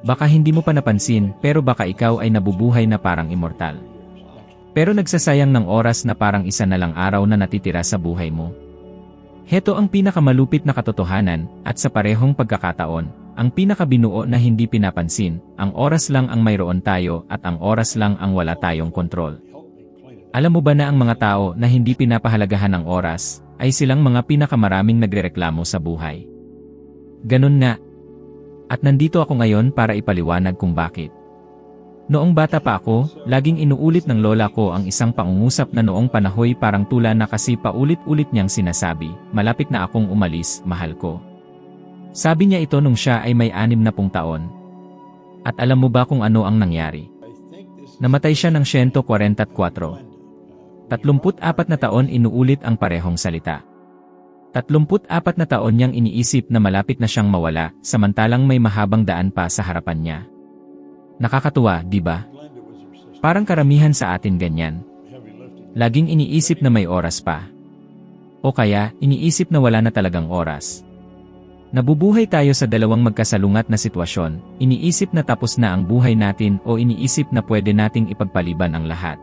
Baka hindi mo pa napansin pero baka ikaw ay nabubuhay na parang immortal. Pero nagsasayang ng oras na parang isa na lang araw na natitira sa buhay mo. Heto ang pinakamalupit na katotohanan at sa parehong pagkakataon, ang pinakabinuo na hindi pinapansin, ang oras lang ang mayroon tayo at ang oras lang ang wala tayong kontrol. Alam mo ba na ang mga tao na hindi pinapahalagahan ng oras, ay silang mga pinakamaraming nagrereklamo sa buhay. Ganun nga. At nandito ako ngayon para ipaliwanag kung bakit. Noong bata pa ako, laging inuulit ng lola ko ang isang pangungusap na noong panahoy parang tula na kasi paulit-ulit niyang sinasabi, malapit na akong umalis, mahal ko. Sabi niya ito nung siya ay may anim na pung taon. At alam mo ba kung ano ang nangyari? Namatay siya ng 144. 34 na taon inuulit ang parehong salita. 34 na taon niyang iniisip na malapit na siyang mawala, samantalang may mahabang daan pa sa harapan niya. Nakakatuwa, di ba? Parang karamihan sa atin ganyan. Laging iniisip na may oras pa. O kaya, iniisip na wala na talagang oras. Nabubuhay tayo sa dalawang magkasalungat na sitwasyon, iniisip na tapos na ang buhay natin o iniisip na pwede nating ipagpaliban ang lahat.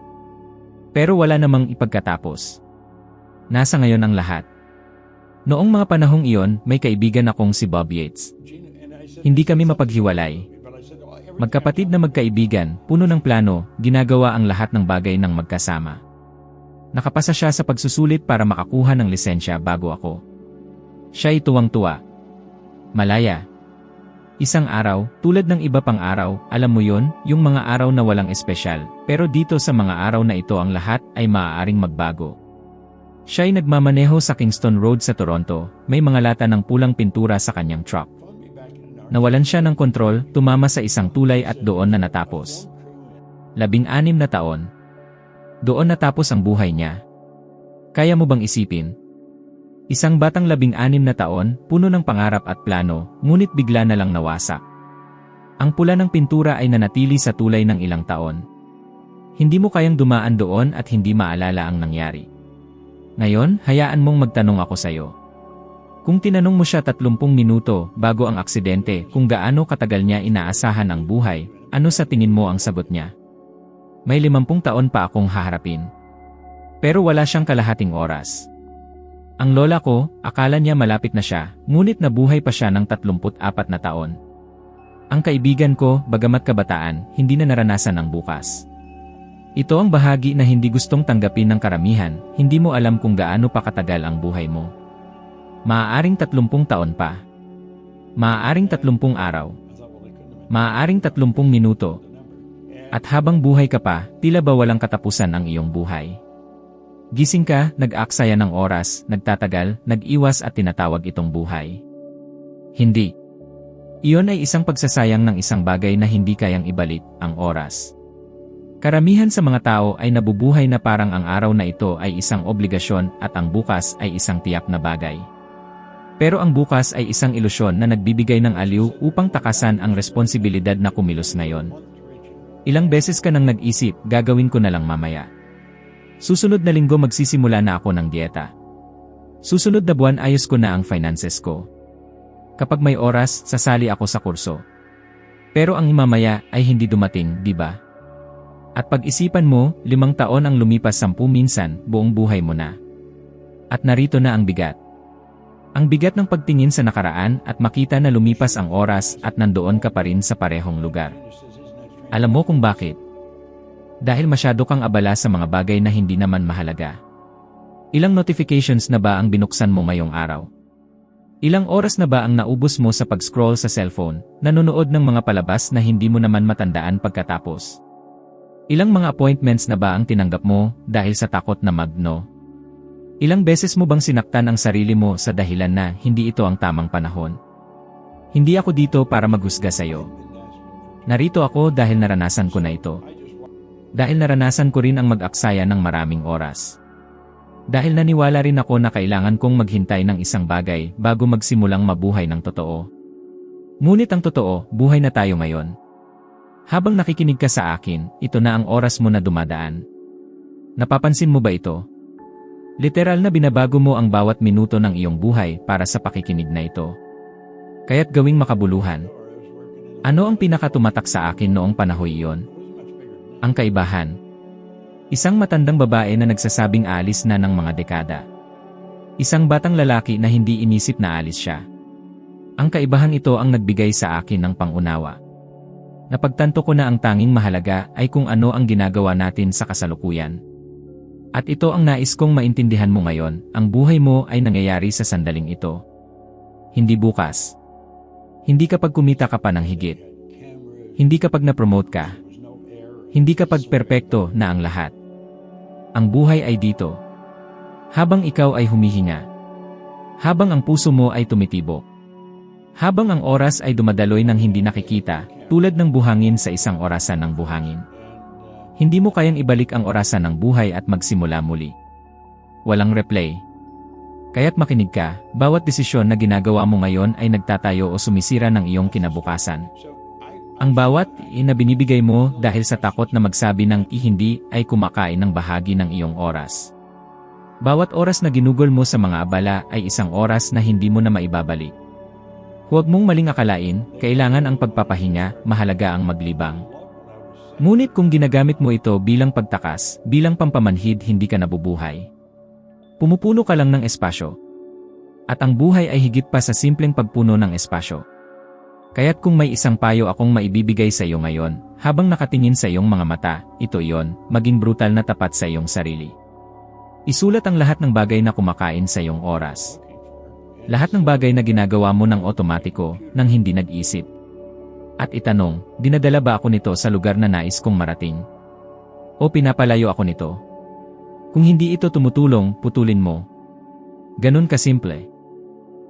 Pero wala namang ipagkatapos. Nasa ngayon ang lahat. Noong mga panahong iyon, may kaibigan akong si Bob Yates. Hindi kami mapaghiwalay. Magkapatid na magkaibigan, puno ng plano, ginagawa ang lahat ng bagay ng magkasama. Nakapasa siya sa pagsusulit para makakuha ng lisensya bago ako. Siya ay tuwang-tuwa. Malaya. Isang araw, tulad ng iba pang araw, alam mo yon, yung mga araw na walang espesyal, pero dito sa mga araw na ito ang lahat ay maaaring magbago. Siya ay nagmamaneho sa Kingston Road sa Toronto, may mga lata ng pulang pintura sa kanyang truck. Nawalan siya ng kontrol, tumama sa isang tulay at doon na natapos. Labing-anim na taon. Doon natapos ang buhay niya. Kaya mo bang isipin? Isang batang labing-anim na taon, puno ng pangarap at plano, ngunit bigla na lang nawasak. Ang pula ng pintura ay nanatili sa tulay ng ilang taon. Hindi mo kayang dumaan doon at hindi maalala ang nangyari. Ngayon, hayaan mong magtanong ako sa'yo. Kung tinanong mo siya 30 minuto bago ang aksidente kung gaano katagal niya inaasahan ang buhay, ano sa tingin mo ang sagot niya? May 50 taon pa akong haharapin. Pero wala siyang kalahating oras. Ang lola ko, akala niya malapit na siya, ngunit nabuhay pa siya ng 34 na taon. Ang kaibigan ko, bagamat kabataan, hindi na naranasan ang bukas. Ito ang bahagi na hindi gustong tanggapin ng karamihan, hindi mo alam kung gaano pa katagal ang buhay mo. Maaaring 30 taon pa. Maaaring 30 araw. Maaaring 30 minuto. At habang buhay ka pa, tila ba walang katapusan ang iyong buhay. Gising ka, nag-aksaya ng oras, nagtatagal, nag-iwas at tinatawag itong buhay. Hindi. Iyon ay isang pagsasayang ng isang bagay na hindi kayang ibalik, ang oras. Karamihan sa mga tao ay nabubuhay na parang ang araw na ito ay isang obligasyon at ang bukas ay isang tiyak na bagay. Pero ang bukas ay isang ilusyon na nagbibigay ng aliw upang takasan ang responsibilidad na kumilos ngayon. Ilang beses ka nang nag-isip, gagawin ko na lang mamaya. Susunod na linggo magsisimula na ako ng dieta. Susunod na buwan ayos ko na ang finances ko. Kapag may oras, sasali ako sa kurso. Pero ang mamaya ay hindi dumating, di ba? At pag-isipan mo, limang taon ang lumipas sampu minsan, buong buhay mo na. At narito na ang bigat. Ang bigat ng pagtingin sa nakaraan at makita na lumipas ang oras at nandoon ka pa rin sa parehong lugar. Alam mo kung bakit? Dahil masyado kang abala sa mga bagay na hindi naman mahalaga. Ilang notifications na ba ang binuksan mo ngayong araw? Ilang oras na ba ang naubos mo sa pag-scroll sa cellphone, nanonood ng mga palabas na hindi mo naman matandaan pagkatapos? Ilang mga appointments na ba ang tinanggap mo dahil sa takot na magno? Ilang beses mo bang sinaktan ang sarili mo sa dahilan na hindi ito ang tamang panahon? Hindi ako dito para maghusga sa'yo. Narito ako dahil naranasan ko na ito. Dahil naranasan ko rin ang mag-aksaya ng maraming oras. Dahil naniwala rin ako na kailangan kong maghintay ng isang bagay bago magsimulang mabuhay ng totoo. Ngunit ang totoo, buhay na tayo ngayon. Habang nakikinig ka sa akin, ito na ang oras mo na dumadaan. Napapansin mo ba ito? Literal na binabago mo ang bawat minuto ng iyong buhay para sa pakikinig na ito. Kaya't gawing makabuluhan. Ano ang pinakatumatak sa akin noong panahon iyon? Ang kaibahan. Isang matandang babae na nagsasabing alis na ng mga dekada. Isang batang lalaki na hindi inisip na alis siya. Ang kaibahan ito ang nagbigay sa akin ng pangunawa. Napagtanto ko na ang tanging mahalaga ay kung ano ang ginagawa natin sa kasalukuyan. At ito ang nais kong maintindihan mo ngayon, ang buhay mo ay nangyayari sa sandaling ito. Hindi bukas. Hindi kapag kumita ka pa ng higit. Hindi kapag na-promote ka. Hindi kapag perpekto na ang lahat. Ang buhay ay dito. Habang ikaw ay humihinga. Habang ang puso mo ay tumitibok. Habang ang oras ay dumadaloy ng hindi nakikita, tulad ng buhangin sa isang orasan ng buhangin. Hindi mo kayang ibalik ang orasan ng buhay at magsimula muli. Walang replay. Kaya't makinig ka, bawat desisyon na ginagawa mo ngayon ay nagtatayo o sumisira ng iyong kinabukasan. Ang bawat na binibigay mo dahil sa takot na magsabi ng hindi ay kumakain ng bahagi ng iyong oras. Bawat oras na ginugol mo sa mga abala ay isang oras na hindi mo na maibabalik. Huwag mong maling akalain, kailangan ang pagpapahinga, mahalaga ang maglibang. Ngunit kung ginagamit mo ito bilang pagtakas, bilang pampamanhid hindi ka nabubuhay. Pumupuno ka lang ng espasyo. At ang buhay ay higit pa sa simpleng pagpuno ng espasyo. Kaya't kung may isang payo akong maibibigay sa iyo ngayon, habang nakatingin sa iyong mga mata, ito iyon, maging brutal na tapat sa iyong sarili. Isulat ang lahat ng bagay na kumakain sa iyong oras. Lahat ng bagay na ginagawa mo ng otomatiko, nang hindi nag-isip. At itanong, dinadala ba ako nito sa lugar na nais kong marating? O pinapalayo ako nito? Kung hindi ito tumutulong, putulin mo. Ganun kasimple.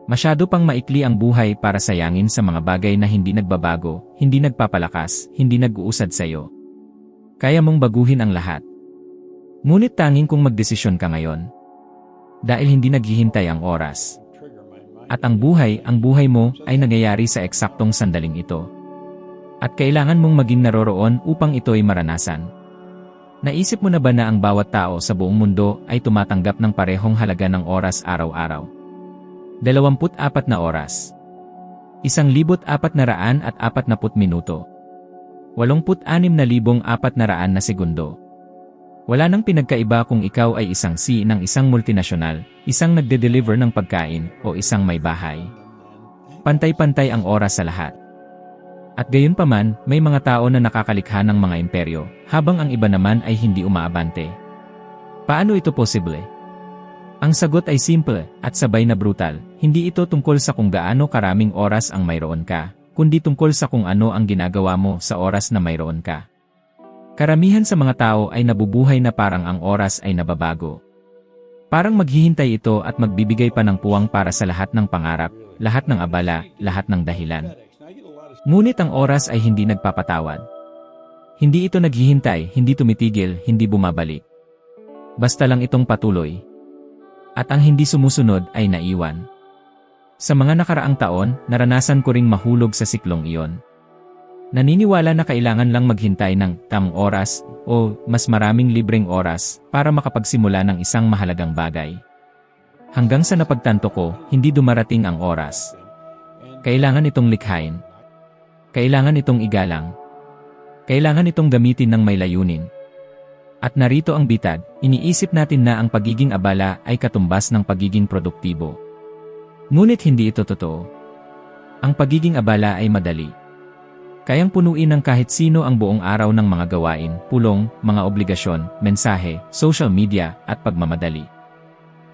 Masyado pang maikli ang buhay para sayangin sa mga bagay na hindi nagbabago, hindi nagpapalakas, hindi nag-uusad sa iyo. Kaya mong baguhin ang lahat. Ngunit tanging kung magdesisyon ka ngayon. Dahil hindi naghihintay ang oras. At ang buhay, ang buhay mo, ay nangyayari sa eksaktong sandaling ito. At kailangan mong maging naroroon upang ito'y maranasan. Naisip mo na ba na ang bawat tao sa buong mundo ay tumatanggap ng parehong halaga ng oras araw-araw? 24 na oras. Isang libot apat na raan at apat na put minuto. 86,400 na segundo. Wala nang pinagkaiba kung ikaw ay isang C ng isang multinasyonal, isang nagde-deliver ng pagkain, o isang may bahay. Pantay-pantay ang oras sa lahat. At gayon pa man, may mga tao na nakakalikha ng mga imperyo, habang ang iba naman ay hindi umaabante. Paano ito posible? Ang sagot ay simple, at sabay na brutal, hindi ito tungkol sa kung gaano karaming oras ang mayroon ka, kundi tungkol sa kung ano ang ginagawa mo sa oras na mayroon ka. Karamihan sa mga tao ay nabubuhay na parang ang oras ay nababago. Parang maghihintay ito at magbibigay pa ng puwang para sa lahat ng pangarap, lahat ng abala, lahat ng dahilan. Ngunit ang oras ay hindi nagpapatawad. Hindi ito naghihintay, hindi tumitigil, hindi bumabalik. Basta lang itong patuloy. At ang hindi sumusunod ay naiwan. Sa mga nakaraang taon, naranasan ko ring mahulog sa siklong iyon. Naniniwala na kailangan lang maghintay ng tamang oras o mas maraming libreng oras para makapagsimula ng isang mahalagang bagay. Hanggang sa napagtanto ko, hindi dumarating ang oras. Kailangan itong likhain. Kailangan itong igalang. Kailangan itong gamitin ng may layunin. At narito ang bitag, iniisip natin na ang pagiging abala ay katumbas ng pagiging produktibo. Ngunit hindi ito totoo. Ang pagiging abala ay madali. Kayang punuin ng kahit sino ang buong araw ng mga gawain, pulong, mga obligasyon, mensahe, social media, at pagmamadali.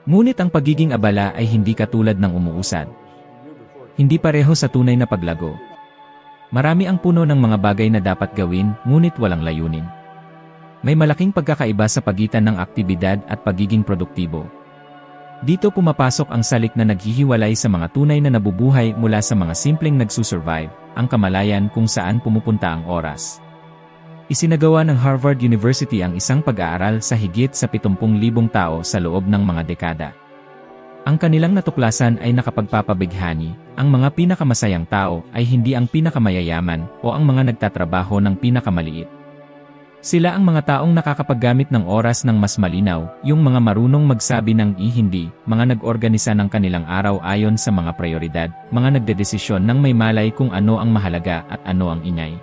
Ngunit ang pagiging abala ay hindi katulad ng umuusad. Hindi pareho sa tunay na paglago. Marami ang puno ng mga bagay na dapat gawin, ngunit walang layunin. May malaking pagkakaiba sa pagitan ng aktibidad at pagiging produktibo. Dito pumapasok ang salik na naghihiwalay sa mga tunay na nabubuhay mula sa mga simpleng nagsusurvive, ang kamalayan kung saan pumupunta ang oras. Isinagawa ng Harvard University ang isang pag-aaral sa higit sa 70,000 tao sa loob ng mga dekada. Ang kanilang natuklasan ay nakapagpapabighani, ang mga pinakamasayang tao ay hindi ang pinakamayayaman o ang mga nagtatrabaho ng pinakamaliit. Sila ang mga taong nakakapaggamit ng oras ng mas malinaw, yung mga marunong magsabi ng i-hindi, mga nag-organisa ng kanilang araw ayon sa mga prioridad, mga nagdedesisyon ng may malay kung ano ang mahalaga at ano ang ingay.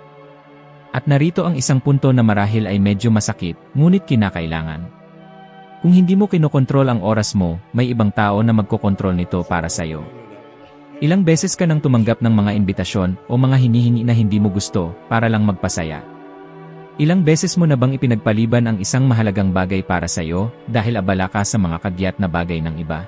At narito ang isang punto na marahil ay medyo masakit, ngunit kinakailangan. Kung hindi mo kinokontrol ang oras mo, may ibang tao na magkokontrol nito para sa'yo. Ilang beses ka nang tumanggap ng mga imbitasyon o mga hinihingi na hindi mo gusto para lang magpasaya. Ilang beses mo na bang ipinagpaliban ang isang mahalagang bagay para sa iyo dahil abala ka sa mga kagyat na bagay ng iba?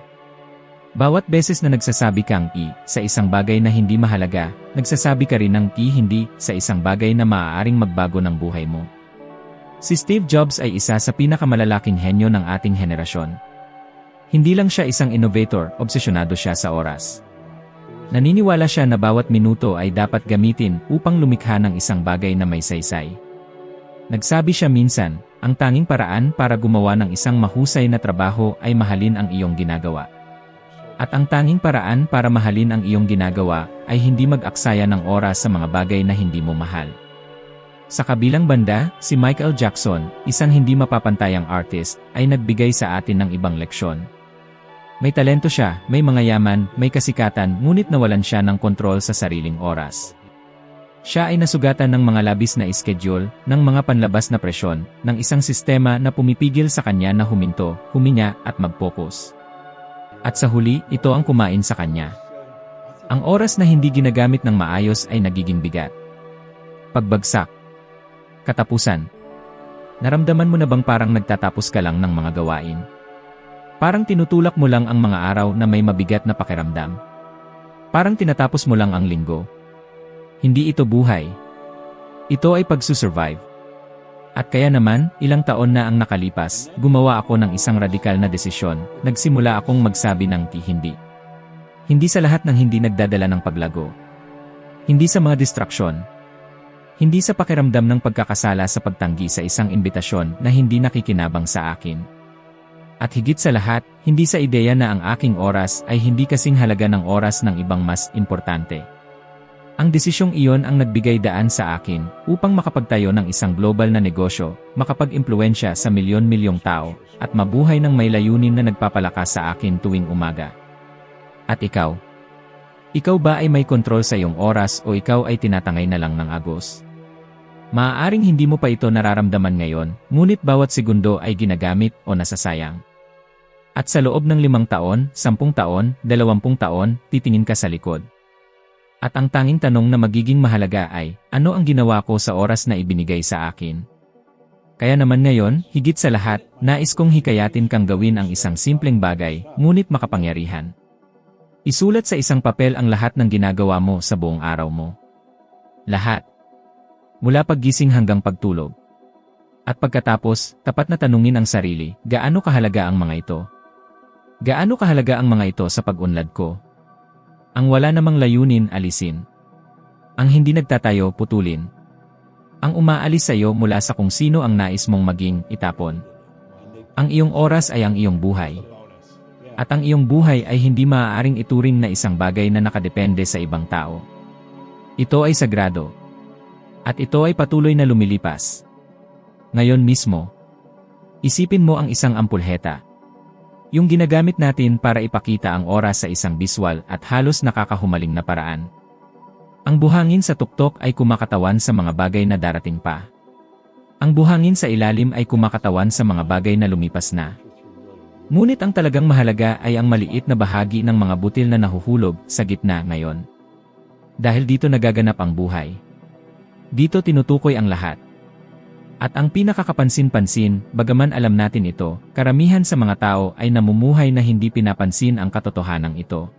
Bawat beses na nagsasabi kang i sa isang bagay na hindi mahalaga, nagsasabi ka rin ng i hindi sa isang bagay na maaaring magbago ng buhay mo. Si Steve Jobs ay isa sa pinakamalalaking henyo ng ating henerasyon. Hindi lang siya isang innovator, obsesyonado siya sa oras. Naniniwala siya na bawat minuto ay dapat gamitin upang lumikha ng isang bagay na may saysay. Nagsabi siya minsan, ang tanging paraan para gumawa ng isang mahusay na trabaho ay mahalin ang iyong ginagawa. At ang tanging paraan para mahalin ang iyong ginagawa ay hindi mag-aksaya ng oras sa mga bagay na hindi mo mahal. Sa kabilang banda, si Michael Jackson, isang hindi mapapantayang artist, ay nagbigay sa atin ng ibang leksyon. May talento siya, may mga yaman, may kasikatan, ngunit nawalan siya ng kontrol sa sariling oras. Siya ay nasugatan ng mga labis na schedule, ng mga panlabas na presyon, ng isang sistema na pumipigil sa kanya na huminto, huminya at mag-focus. At sa huli, ito ang kumain sa kanya. Ang oras na hindi ginagamit ng maayos ay nagiging bigat. Pagbagsak. Katapusan. Naramdaman mo na bang parang nagtatapos ka lang ng mga gawain? Parang tinutulak mo lang ang mga araw na may mabigat na pakiramdam. Parang tinatapos mo lang ang linggo, hindi ito buhay. Ito ay pagsusurvive. At kaya naman, ilang taon na ang nakalipas, gumawa ako ng isang radikal na desisyon, nagsimula akong magsabi ng ti hindi. Hindi sa lahat ng hindi nagdadala ng paglago. Hindi sa mga distraksyon. Hindi sa pakiramdam ng pagkakasala sa pagtanggi sa isang imbitasyon na hindi nakikinabang sa akin. At higit sa lahat, hindi sa ideya na ang aking oras ay hindi kasing halaga ng oras ng ibang mas importante. Ang desisyong iyon ang nagbigay daan sa akin upang makapagtayo ng isang global na negosyo, makapag-impluensya sa milyon-milyong tao, at mabuhay ng may layunin na nagpapalakas sa akin tuwing umaga. At ikaw? Ikaw ba ay may kontrol sa iyong oras o ikaw ay tinatangay na lang ng agos? Maaaring hindi mo pa ito nararamdaman ngayon, ngunit bawat segundo ay ginagamit o nasasayang. At sa loob ng limang taon, sampung taon, dalawampung taon, titingin ka sa likod. At ang tanging tanong na magiging mahalaga ay, ano ang ginawa ko sa oras na ibinigay sa akin? Kaya naman ngayon, higit sa lahat, nais kong hikayatin kang gawin ang isang simpleng bagay, ngunit makapangyarihan. Isulat sa isang papel ang lahat ng ginagawa mo sa buong araw mo. Lahat. Mula paggising hanggang pagtulog. At pagkatapos, tapat na tanungin ang sarili, gaano kahalaga ang mga ito? Gaano kahalaga ang mga ito sa pag-unlad ko, ang wala namang layunin, alisin. Ang hindi nagtatayo, putulin. Ang umaalis sa iyo mula sa kung sino ang nais mong maging, itapon. Ang iyong oras ay ang iyong buhay. At ang iyong buhay ay hindi maaaring ituring na isang bagay na nakadepende sa ibang tao. Ito ay sagrado. At ito ay patuloy na lumilipas. Ngayon mismo, isipin mo ang isang ampulheta. Yung ginagamit natin para ipakita ang oras sa isang biswal at halos nakakahumaling na paraan. Ang buhangin sa tuktok ay kumakatawan sa mga bagay na darating pa. Ang buhangin sa ilalim ay kumakatawan sa mga bagay na lumipas na. Ngunit ang talagang mahalaga ay ang maliit na bahagi ng mga butil na nahuhulog sa gitna ngayon. Dahil dito nagaganap ang buhay. Dito tinutukoy ang lahat. At ang pinakakapansin-pansin, bagaman alam natin ito, karamihan sa mga tao ay namumuhay na hindi pinapansin ang katotohanan ito.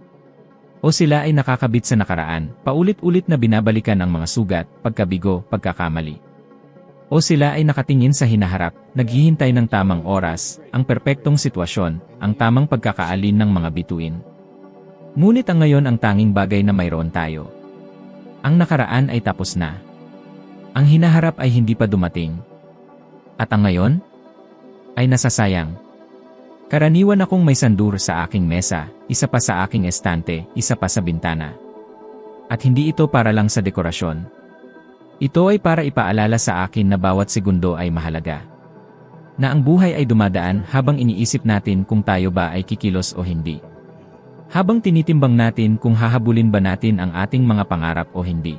O sila ay nakakabit sa nakaraan, paulit-ulit na binabalikan ang mga sugat, pagkabigo, pagkakamali. O sila ay nakatingin sa hinaharap, naghihintay ng tamang oras, ang perpektong sitwasyon, ang tamang pagkakaalin ng mga bituin. Ngunit ang ngayon ang tanging bagay na mayroon tayo. Ang nakaraan ay tapos na. Ang hinaharap ay hindi pa dumating, at ang ngayon? Ay nasasayang. Karaniwan akong may sandur sa aking mesa, isa pa sa aking estante, isa pa sa bintana. At hindi ito para lang sa dekorasyon. Ito ay para ipaalala sa akin na bawat segundo ay mahalaga. Na ang buhay ay dumadaan habang iniisip natin kung tayo ba ay kikilos o hindi. Habang tinitimbang natin kung hahabulin ba natin ang ating mga pangarap o hindi.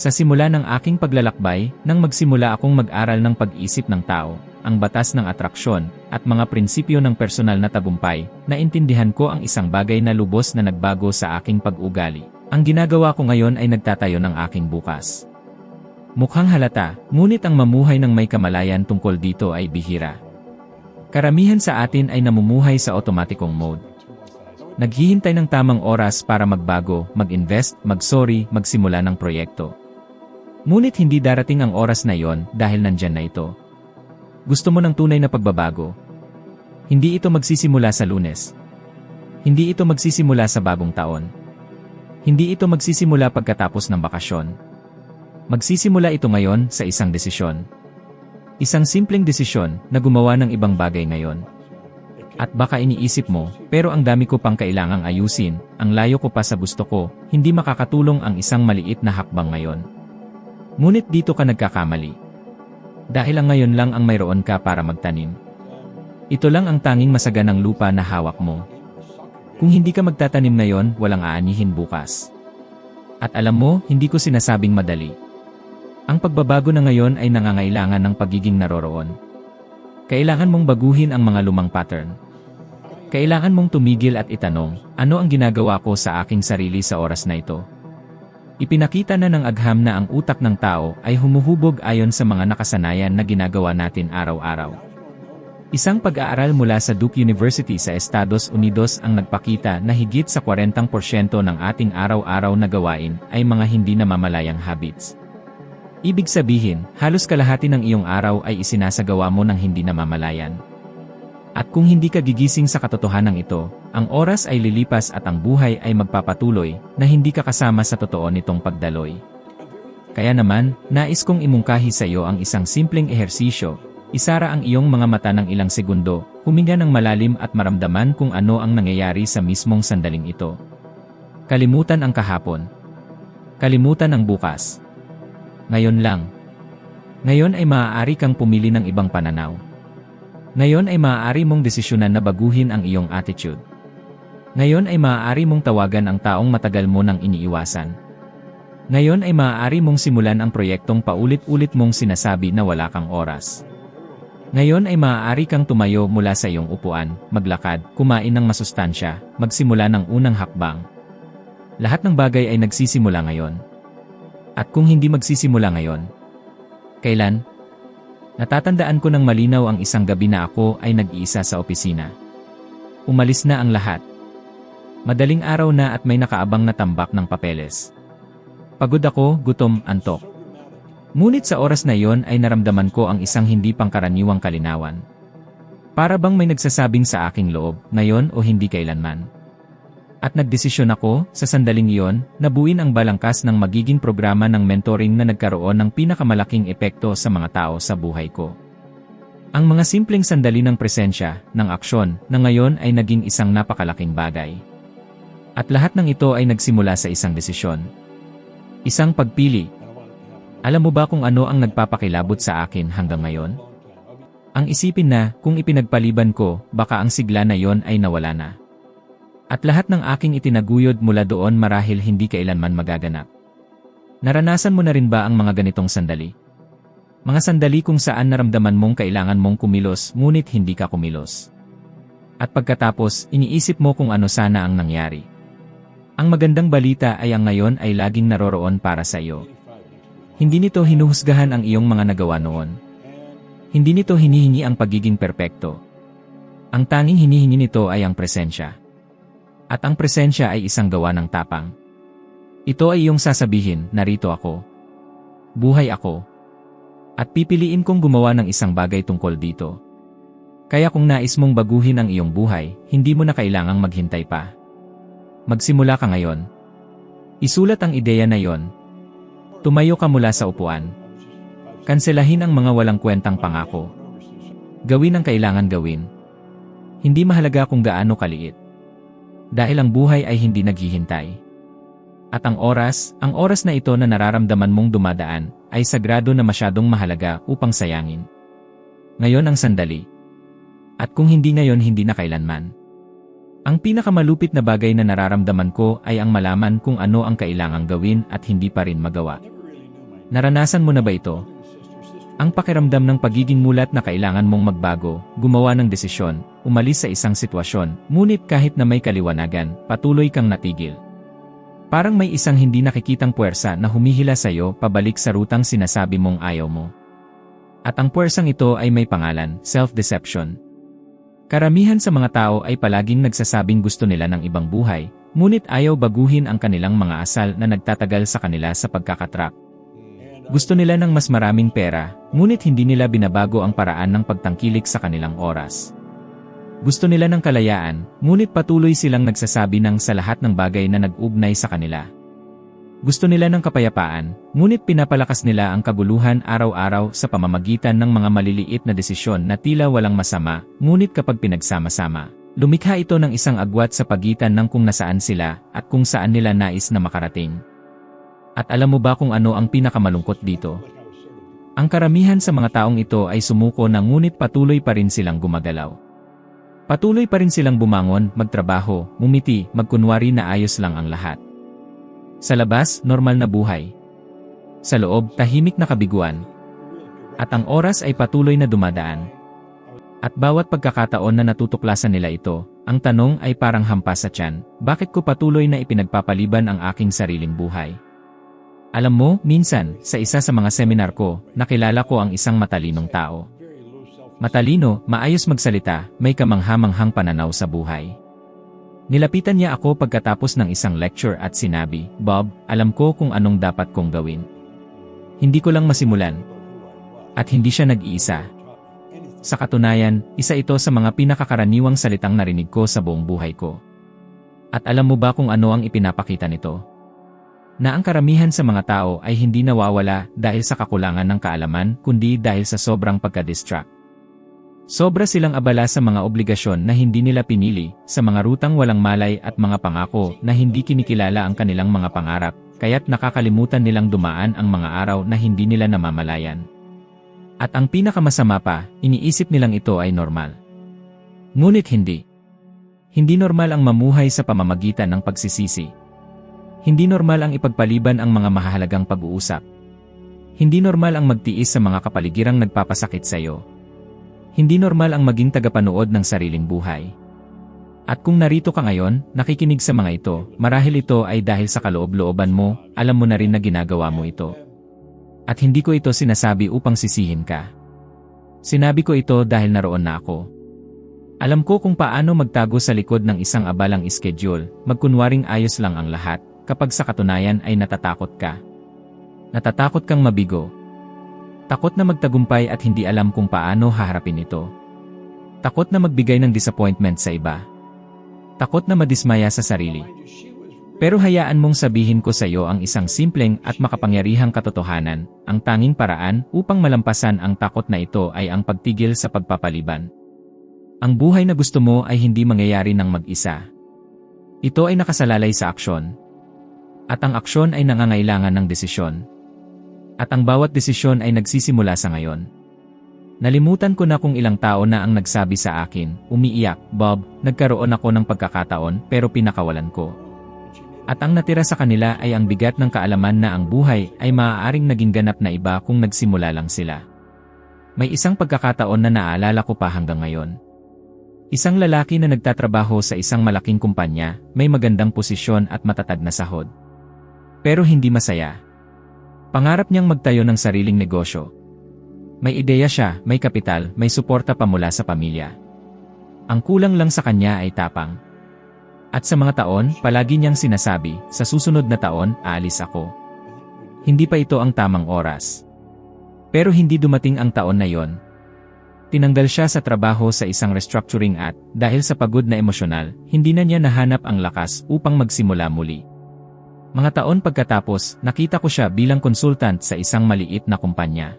Sa simula ng aking paglalakbay, nang magsimula akong mag-aral ng pag-isip ng tao, ang batas ng atraksyon, at mga prinsipyo ng personal na tagumpay, naintindihan ko ang isang bagay na lubos na nagbago sa aking pag-ugali. Ang ginagawa ko ngayon ay nagtatayo ng aking bukas. Mukhang halata, ngunit ang mamuhay ng may kamalayan tungkol dito ay bihira. Karamihan sa atin ay namumuhay sa otomatikong mode. Naghihintay ng tamang oras para magbago, mag-invest, mag-sorry, magsimula ng proyekto. Ngunit hindi darating ang oras na yon dahil nandyan na ito. Gusto mo ng tunay na pagbabago. Hindi ito magsisimula sa lunes. Hindi ito magsisimula sa bagong taon. Hindi ito magsisimula pagkatapos ng bakasyon. Magsisimula ito ngayon sa isang desisyon. Isang simpleng desisyon na gumawa ng ibang bagay ngayon. At baka iniisip mo, pero ang dami ko pang kailangang ayusin, ang layo ko pa sa gusto ko, hindi makakatulong ang isang maliit na hakbang ngayon. Ngunit dito ka nagkakamali. Dahil ang ngayon lang ang mayroon ka para magtanim. Ito lang ang tanging masaganang lupa na hawak mo. Kung hindi ka magtatanim ngayon, walang aanihin bukas. At alam mo, hindi ko sinasabing madali. Ang pagbabago na ngayon ay nangangailangan ng pagiging naroroon. Kailangan mong baguhin ang mga lumang pattern. Kailangan mong tumigil at itanong, ano ang ginagawa ko sa aking sarili sa oras na ito? Ipinakita na ng agham na ang utak ng tao ay humuhubog ayon sa mga nakasanayan na ginagawa natin araw-araw. Isang pag-aaral mula sa Duke University sa Estados Unidos ang nagpakita na higit sa 40% ng ating araw-araw na gawain ay mga hindi namamalayang habits. Ibig sabihin, halos kalahati ng iyong araw ay isinasagawa mo ng hindi namamalayan. At kung hindi ka gigising sa katotohanan ito, ang oras ay lilipas at ang buhay ay magpapatuloy na hindi ka kasama sa totoo nitong pagdaloy. Kaya naman, nais kong imungkahi sa iyo ang isang simpleng ehersisyo. Isara ang iyong mga mata ng ilang segundo, huminga ng malalim at maramdaman kung ano ang nangyayari sa mismong sandaling ito. Kalimutan ang kahapon. Kalimutan ang bukas. Ngayon lang. Ngayon ay maaari kang pumili ng ibang pananaw. Ngayon ay maaari mong desisyonan na baguhin ang iyong attitude. Ngayon ay maaari mong tawagan ang taong matagal mo nang iniiwasan. Ngayon ay maaari mong simulan ang proyektong paulit-ulit mong sinasabi na wala kang oras. Ngayon ay maaari kang tumayo mula sa iyong upuan, maglakad, kumain ng masustansya, magsimula ng unang hakbang. Lahat ng bagay ay nagsisimula ngayon. At kung hindi magsisimula ngayon, kailan? Natatandaan ko ng malinaw ang isang gabi na ako ay nag-iisa sa opisina. Umalis na ang lahat. Madaling araw na at may nakaabang na tambak ng papeles. Pagod ako, gutom, antok. Ngunit sa oras na iyon ay naramdaman ko ang isang hindi pangkaraniwang kalinawan. Para bang may nagsasabing sa aking loob, ngayon o hindi kailanman. At nagdesisyon ako, sa sandaling iyon, na buuin ang balangkas ng magiging programa ng mentoring na nagkaroon ng pinakamalaking epekto sa mga tao sa buhay ko. Ang mga simpleng sandali ng presensya, ng aksyon, na ngayon ay naging isang napakalaking bagay. At lahat ng ito ay nagsimula sa isang desisyon. Isang pagpili. Alam mo ba kung ano ang nagpapakilabot sa akin hanggang ngayon? Ang isipin na, kung ipinagpaliban ko, baka ang sigla na yon ay nawala na. At lahat ng aking itinaguyod mula doon marahil hindi kailanman magaganap. Naranasan mo na rin ba ang mga ganitong sandali? Mga sandali kung saan naramdaman mong kailangan mong kumilos ngunit hindi ka kumilos. At pagkatapos, iniisip mo kung ano sana ang nangyari. Ang magandang balita ay ang ngayon ay laging naroroon para sa iyo. Hindi nito hinuhusgahan ang iyong mga nagawa noon. Hindi nito hinihingi ang pagiging perpekto. Ang tanging hinihingi nito ay ang presensya. At ang presensya ay isang gawa ng tapang. Ito ay iyong sasabihin, narito ako. Buhay ako. At pipiliin kong gumawa ng isang bagay tungkol dito. Kaya kung nais mong baguhin ang iyong buhay, hindi mo na kailangang maghintay pa. Magsimula ka ngayon. Isulat ang ideya na yon. Tumayo ka mula sa upuan. Kanselahin ang mga walang kwentang pangako. Gawin ang kailangan gawin. Hindi mahalaga kung gaano kaliit. Dahil ang buhay ay hindi naghihintay. At ang oras, ang oras na ito na nararamdaman mong dumadaan, ay sagrado na masyadong mahalaga upang sayangin. Ngayon ang sandali. At kung hindi ngayon hindi na kailanman. Ang pinakamalupit na bagay na nararamdaman ko ay ang malaman kung ano ang kailangang gawin at hindi pa rin magawa. Naranasan mo na ba ito? Ang pakiramdam ng pagiging mulat na kailangan mong magbago, gumawa ng desisyon, umalis sa isang sitwasyon, ngunit kahit na may kaliwanagan, patuloy kang natigil. Parang may isang hindi nakikitang puwersa na humihila sa iyo pabalik sa rutang sinasabi mong ayaw mo. At ang puwersang ito ay may pangalan, self-deception. Karamihan sa mga tao ay palaging nagsasabing gusto nila ng ibang buhay, ngunit ayaw baguhin ang kanilang mga asal na nagtatagal sa kanila sa pagkakatrap. Gusto nila ng mas maraming pera, ngunit hindi nila binabago ang paraan ng pagtangkilik sa kanilang oras. Gusto nila ng kalayaan, ngunit patuloy silang nagsasabi ng sa lahat ng bagay na nag-ugnay sa kanila. Gusto nila ng kapayapaan, ngunit pinapalakas nila ang kaguluhan araw-araw sa pamamagitan ng mga maliliit na desisyon na tila walang masama, ngunit kapag pinagsama-sama, lumikha ito ng isang agwat sa pagitan ng kung nasaan sila at kung saan nila nais na makarating. At alam mo ba kung ano ang pinakamalungkot dito? Ang karamihan sa mga taong ito ay sumuko na ngunit patuloy pa rin silang gumagalaw. Patuloy pa rin silang bumangon, magtrabaho, mumiti, magkunwari na ayos lang ang lahat. Sa labas, normal na buhay. Sa loob, tahimik na kabiguan. At ang oras ay patuloy na dumadaan. At bawat pagkakataon na natutuklasan nila ito, ang tanong ay parang hampas sa tiyan, bakit ko patuloy na ipinagpapaliban ang aking sariling buhay? Alam mo, minsan, sa isa sa mga seminar ko, nakilala ko ang isang matalinong tao. Matalino, maayos magsalita, may kamanghamanghang pananaw sa buhay. Nilapitan niya ako pagkatapos ng isang lecture at sinabi, Bob, alam ko kung anong dapat kong gawin. Hindi ko lang masimulan. At hindi siya nag-iisa. Sa katunayan, isa ito sa mga pinakakaraniwang salitang narinig ko sa buong buhay ko. At alam mo ba kung ano ang ipinapakita nito? Na ang karamihan sa mga tao ay hindi nawawala dahil sa kakulangan ng kaalaman kundi dahil sa sobrang pagka-distract. Sobra silang abala sa mga obligasyon na hindi nila pinili, sa mga rutang walang malay at mga pangako na hindi kinikilala ang kanilang mga pangarap, kaya't nakakalimutan nilang dumaan ang mga araw na hindi nila namamalayan. At ang pinakamasama pa, iniisip nilang ito ay normal. Ngunit hindi. Hindi normal ang mamuhay sa pamamagitan ng pagsisisi. Hindi normal ang ipagpaliban ang mga mahalagang pag-uusap. Hindi normal ang magtiis sa mga kapaligirang nagpapasakit sa iyo. Hindi normal ang maging tagapanood ng sariling buhay. At kung narito ka ngayon, nakikinig sa mga ito, marahil ito ay dahil sa kaloob-looban mo, alam mo na rin na ginagawa mo ito. At hindi ko ito sinasabi upang sisihin ka. Sinabi ko ito dahil naroon na ako. Alam ko kung paano magtago sa likod ng isang abalang schedule, magkunwaring ayos lang ang lahat, kapag sa katunayan ay natatakot ka. Natatakot kang mabigo, Takot na magtagumpay at hindi alam kung paano haharapin ito. Takot na magbigay ng disappointment sa iba. Takot na madismaya sa sarili. Pero hayaan mong sabihin ko sa iyo ang isang simpleng at makapangyarihang katotohanan, ang tanging paraan upang malampasan ang takot na ito ay ang pagtigil sa pagpapaliban. Ang buhay na gusto mo ay hindi mangyayari ng mag-isa. Ito ay nakasalalay sa aksyon. At ang aksyon ay nangangailangan ng desisyon. At ang bawat desisyon ay nagsisimula sa ngayon. Nalimutan ko na kung ilang tao na ang nagsabi sa akin, umiiyak, Bob, nagkaroon ako ng pagkakataon pero pinakawalan ko. At ang natira sa kanila ay ang bigat ng kaalaman na ang buhay ay maaaring naging ganap na iba kung nagsimula lang sila. May isang pagkakataon na naalala ko pa hanggang ngayon. Isang lalaki na nagtatrabaho sa isang malaking kumpanya, may magandang posisyon at matatag na sahod. Pero hindi masaya. Pangarap niyang magtayo ng sariling negosyo. May ideya siya, may kapital, may suporta pa mula sa pamilya. Ang kulang lang sa kanya ay tapang. At sa mga taon, palagi niyang sinasabi, sa susunod na taon, aalis ako. Hindi pa ito ang tamang oras. Pero hindi dumating ang taon na yon. Tinanggal siya sa trabaho sa isang restructuring at, dahil sa pagod na emosyonal, hindi na niya nahanap ang lakas upang magsimula muli. Mga taon pagkatapos, nakita ko siya bilang konsultant sa isang maliit na kumpanya.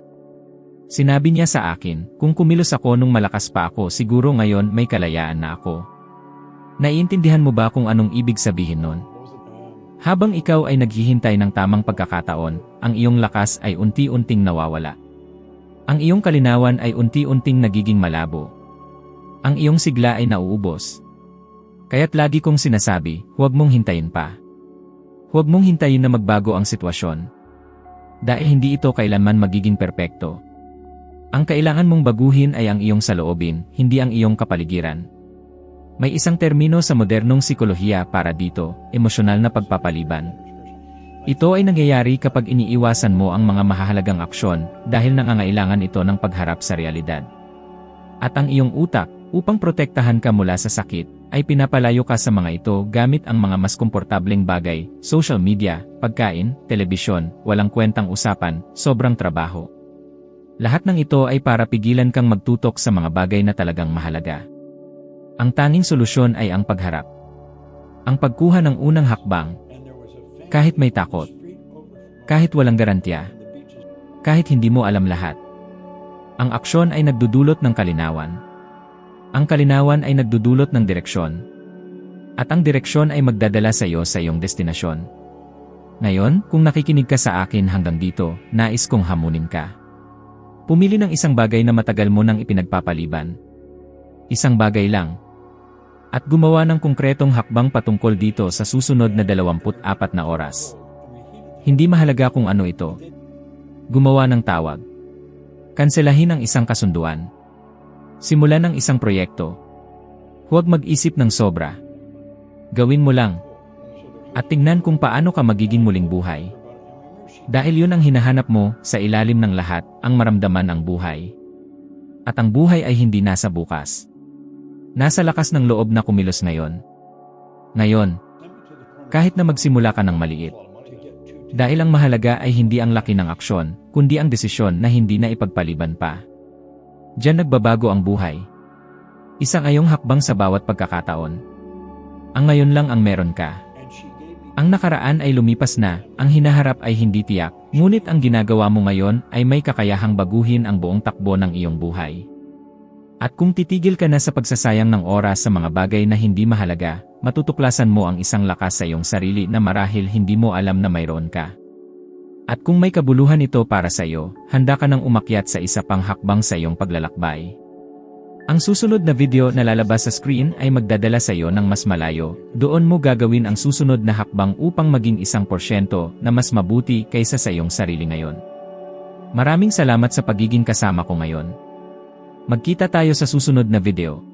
Sinabi niya sa akin, kung kumilos ako nung malakas pa ako siguro ngayon may kalayaan na ako. Naiintindihan mo ba kung anong ibig sabihin nun? Habang ikaw ay naghihintay ng tamang pagkakataon, ang iyong lakas ay unti-unting nawawala. Ang iyong kalinawan ay unti-unting nagiging malabo. Ang iyong sigla ay nauubos. Kaya't lagi kong sinasabi, huwag mong hintayin pa. Huwag mong hintayin na magbago ang sitwasyon. Dahil hindi ito kailanman magiging perpekto. Ang kailangan mong baguhin ay ang iyong saloobin, hindi ang iyong kapaligiran. May isang termino sa modernong sikolohiya para dito, emosyonal na pagpapaliban. Ito ay nangyayari kapag iniiwasan mo ang mga mahahalagang aksyon dahil nangangailangan ito ng pagharap sa realidad. At ang iyong utak, upang protektahan ka mula sa sakit, ay pinapalayo ka sa mga ito gamit ang mga mas komportableng bagay, social media, pagkain, telebisyon, walang kwentang usapan, sobrang trabaho. Lahat ng ito ay para pigilan kang magtutok sa mga bagay na talagang mahalaga. Ang tanging solusyon ay ang pagharap. Ang pagkuha ng unang hakbang, kahit may takot, kahit walang garantiya, kahit hindi mo alam lahat. Ang aksyon ay nagdudulot ng kalinawan. Ang kalinawan ay nagdudulot ng direksyon. At ang direksyon ay magdadala sa iyo sa iyong destinasyon. Ngayon, kung nakikinig ka sa akin hanggang dito, nais kong hamunin ka. Pumili ng isang bagay na matagal mo nang ipinagpapaliban. Isang bagay lang, at gumawa ng konkretong hakbang patungkol dito sa susunod na 24 na oras. Hindi mahalaga kung ano ito. Gumawa ng tawag. Kanselahin ang isang kasunduan. Simulan ng isang proyekto. Huwag mag-isip ng sobra. Gawin mo lang. At tingnan kung paano ka magiging muling buhay. Dahil yun ang hinahanap mo, sa ilalim ng lahat, ang maramdaman ang buhay. At ang buhay ay hindi nasa bukas. Nasa lakas ng loob na kumilos ngayon. Ngayon, kahit na magsimula ka ng maliit. Dahil ang mahalaga ay hindi ang laki ng aksyon, kundi ang desisyon na hindi na ipagpaliban pa. Diyan nagbabago ang buhay. Isang ayong hakbang sa bawat pagkakataon. Ang ngayon lang ang meron ka. Ang nakaraan ay lumipas na, ang hinaharap ay hindi tiyak, ngunit ang ginagawa mo ngayon ay may kakayahang baguhin ang buong takbo ng iyong buhay. At kung titigil ka na sa pagsasayang ng oras sa mga bagay na hindi mahalaga, matutuklasan mo ang isang lakas sa iyong sarili na marahil hindi mo alam na mayroon ka. At kung may kabuluhan ito para sa iyo, handa ka nang umakyat sa isa pang hakbang sa iyong paglalakbay. Ang susunod na video na lalabas sa screen ay magdadala sa iyo ng mas malayo. Doon mo gagawin ang susunod na hakbang upang maging isang porsyento na mas mabuti kaysa sa iyong sarili ngayon. Maraming salamat sa pagiging kasama ko ngayon. Magkita tayo sa susunod na video.